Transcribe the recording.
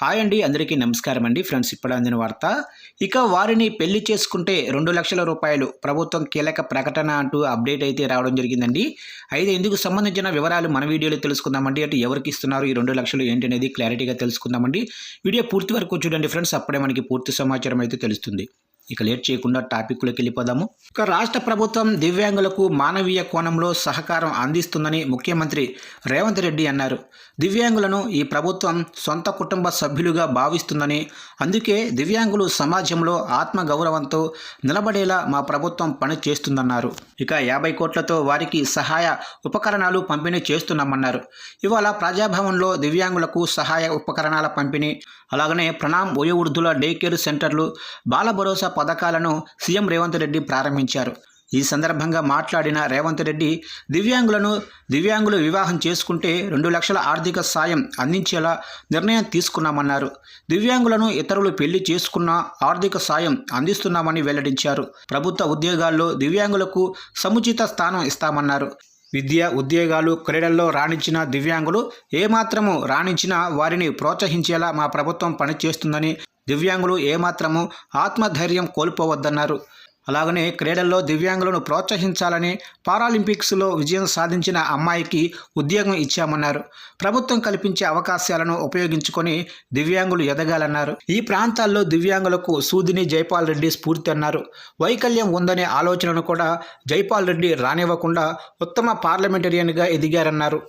Hi అండి అందరికీ నమస్కారం అండి. ఫ్రెండ్స్ ఇప్పుడు అందిన వార్త. ఇక వారిని పెళ్ళి చేసుకుంటే రెండు లక్షల రూపాయలు ప్రభుత్వం కీలక ప్రకటన అంటూ అప్డేట్ అయితే రావడం జరిగిందండి. అయితే ఇందుకు సంబంధించిన వివరాలు మన వీడియోలో తెలుసుకుందామండి. అటు ఎవరికి ఇస్తున్నారు ఈ రెండు లక్షలు ఏంటి అనేది క్లారిటీగా తెలుసుకుందామండి. వీడియో పూర్తి వరకు చూడండి ఫ్రెండ్స్. అప్పుడే మనకి పూర్తి సమాచారం అయితే తెలుస్తుంది. ఇక లేట్ చేయకుండా టాపిక్లోకి వెళ్ళిపోదాము. ఇక రాష్ట్ర ప్రభుత్వం దివ్యాంగులకు మానవీయ కోణంలో సహకారం అందిస్తుందని ముఖ్యమంత్రి రేవంత్ రెడ్డి అన్నారు. దివ్యాంగులను ఈ ప్రభుత్వం సొంత కుటుంబ సభ్యులుగా భావిస్తుందని అందుకే దివ్యాంగులు సమాజంలో ఆత్మగౌరవంతో నిలబడేలా మా ప్రభుత్వం పని చేస్తుందన్నారు. ఇక యాభై కోట్లతో వారికి సహాయ ఉపకరణాలు పంపిణీ చేస్తున్నామన్నారు. ఇవాళ ప్రజాభవన్లో దివ్యాంగులకు సహాయ ఉపకరణాల పంపిణీ అలాగనే ప్రణామ్ వయోవృద్ధుల డే కేర్ సెంటర్లు బాల భరోసా పథకాలను సీఎం రేవంత్ రెడ్డి ప్రారంభించారు. ఈ సందర్భంగా మాట్లాడిన రేవంత్ రెడ్డి దివ్యాంగులను దివ్యాంగులు వివాహం చేసుకుంటే రెండు లక్షల ఆర్థిక సాయం అందించేలా నిర్ణయం తీసుకున్నామన్నారు. దివ్యాంగులను ఇతరులు పెళ్ళి చేసుకున్న ఆర్థిక సాయం అందిస్తున్నామని వెల్లడించారు. ప్రభుత్వ ఉద్యోగాల్లో దివ్యాంగులకు సముచిత స్థానం ఇస్తామన్నారు. విద్య ఉద్యోగాలు క్రీడల్లో రాణించిన దివ్యాంగులు ఏమాత్రము రాణించినా వారిని ప్రోత్సహించేలా మా ప్రభుత్వం పనిచేస్తుందని దివ్యాంగులు ఏమాత్రము ఆత్మధైర్యం కోల్పోవద్దన్నారు. అలాగనే క్రీడల్లో దివ్యాంగులను ప్రోత్సహించాలని పారాలింపిక్స్లో విజయం సాధించిన అమ్మాయికి ఉద్యోగం ఇచ్చామన్నారు. ప్రభుత్వం కల్పించే అవకాశాలను ఉపయోగించుకొని దివ్యాంగులు ఎదగాలన్నారు. ఈ ప్రాంతాల్లో దివ్యాంగులకు సూదిని జైపాల్ రెడ్డి స్ఫూర్తి అన్నారు. వైకల్యం ఉందనే ఆలోచనను కూడా జైపాల్ రెడ్డి రానివ్వకుండా ఉత్తమ పార్లమెంటరియన్గా ఎదిగారన్నారు.